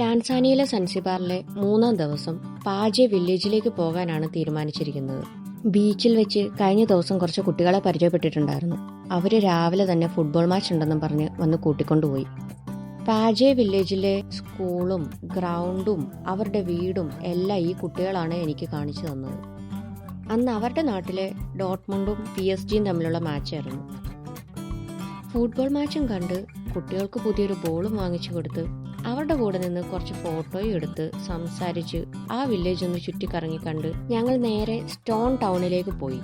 ടാൻസാനിയയിലെ സൻസിബാറിലെ മൂന്നാം ദിവസം പാജെ വില്ലേജിലേക്ക് പോകാനാണ് തീരുമാനിച്ചിരിക്കുന്നത്. ബീച്ചിൽ വെച്ച് കഴിഞ്ഞ ദിവസം കുറച്ച് കുട്ടികളെ പരിചയപ്പെട്ടിട്ടുണ്ടായിരുന്നു. അവർ രാവിലെ തന്നെ ഫുട്ബോൾ മാച്ച് ഉണ്ടെന്നും പറഞ്ഞ് വന്ന് കൂട്ടിക്കൊണ്ടുപോയി. പാജെ വില്ലേജിലെ സ്കൂളും ഗ്രൗണ്ടും അവരുടെ വീടും എല്ലാം ഈ കുട്ടികളാണ് എനിക്ക് കാണിച്ചു തന്നത്. അന്ന് അവരുടെ നാട്ടിലെ ഡോട്ട്മുണ്ടും പി എസ് ജിയും തമ്മിലുള്ള മാച്ചായിരുന്നു ഫുട്ബോൾ മാച്ചും കണ്ട് കുട്ടികൾക്ക് പുതിയൊരു ബോളും വാങ്ങിച്ചു കൊടുത്ത് അവരുടെ കൂടെ നിന്ന് കുറച്ച് ഫോട്ടോയും എടുത്ത് സംസാരിച്ച് ആ വില്ലേജ് ഒന്ന് ചുറ്റിക്കറങ്ങി കണ്ട് ഞങ്ങൾ നേരെ സ്റ്റോൺ ടൗണിലേക്ക് പോയി.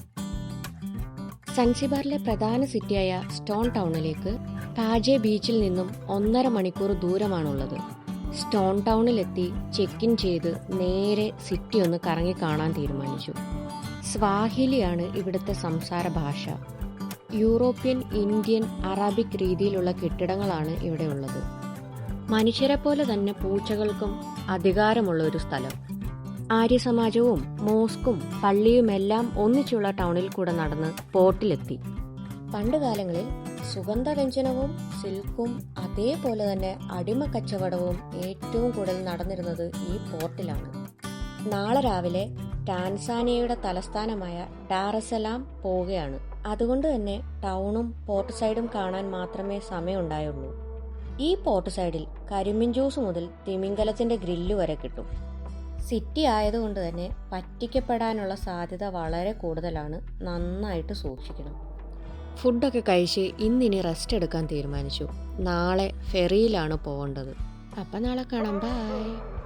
സൻസിബാറിലെ പ്രധാന സിറ്റിയായ സ്റ്റോൺ ടൗണിലേക്ക് താജെ ബീച്ചിൽ നിന്നും ഒന്നര മണിക്കൂർ ദൂരമാണുള്ളത്. സ്റ്റോൺ ടൗണിലെത്തി ചെക്ക് ഇൻ ചെയ്ത് നേരെ സിറ്റി ഒന്ന് കറങ്ങി കാണാൻ തീരുമാനിച്ചു. സ്വാഹിലിയാണ് ഇവിടുത്തെ സംസാര ഭാഷ. യൂറോപ്യൻ ഇന്ത്യൻ അറബിക് രീതിയിലുള്ള കെട്ടിടങ്ങളാണ് ഇവിടെ ഉള്ളത്. മനുഷ്യരെ പോലെ തന്നെ പൂച്ചകൾക്കും അധികാരമുള്ള ഒരു സ്ഥലം. ആര്യസമാജവും മോസ്കും പള്ളിയുമെല്ലാം ഒന്നിച്ചുള്ള ടൗണിൽ കൂടെ നടന്ന് പോർട്ടിലെത്തി. പണ്ട് കാലങ്ങളിൽ സുഗന്ധവ്യഞ്ജനവും സിൽക്കും അതേപോലെ തന്നെ അടിമ കച്ചവടവും ഏറ്റവും കൂടുതൽ നടന്നിരുന്നത് ഈ പോർട്ടിലാണ്. നാളെ രാവിലെ ടാൻസാനിയയുടെ തലസ്ഥാനമായ ഡാറസലാം പോവുകയാണ്. അതുകൊണ്ട് തന്നെ ടൗണും പോർട്ട് സൈഡും കാണാൻ മാത്രമേ സമയമുണ്ടായുള്ളൂ. ഈ പോർട്ട് സൈഡിൽ കരിമ്പിൻ ജ്യൂസ് മുതൽ തിമിംഗലത്തിന്റെ ഗ്രില്ല് വരെ കിട്ടും. സിറ്റി ആയതുകൊണ്ട് തന്നെ പറ്റിക്കപ്പെടാനുള്ള സാധ്യത വളരെ കൂടുതലാണ്. നന്നായിട്ട് സൂക്ഷിക്കണം. ഫുഡൊക്കെ കഴിച്ച് ഇന്നിനി റെസ്റ്റ് എടുക്കാൻ തീരുമാനിച്ചു. നാളെ ഫെറിയിലാണ് പോകേണ്ടത്. അപ്പം നാളെ കാണാം. ബൈ.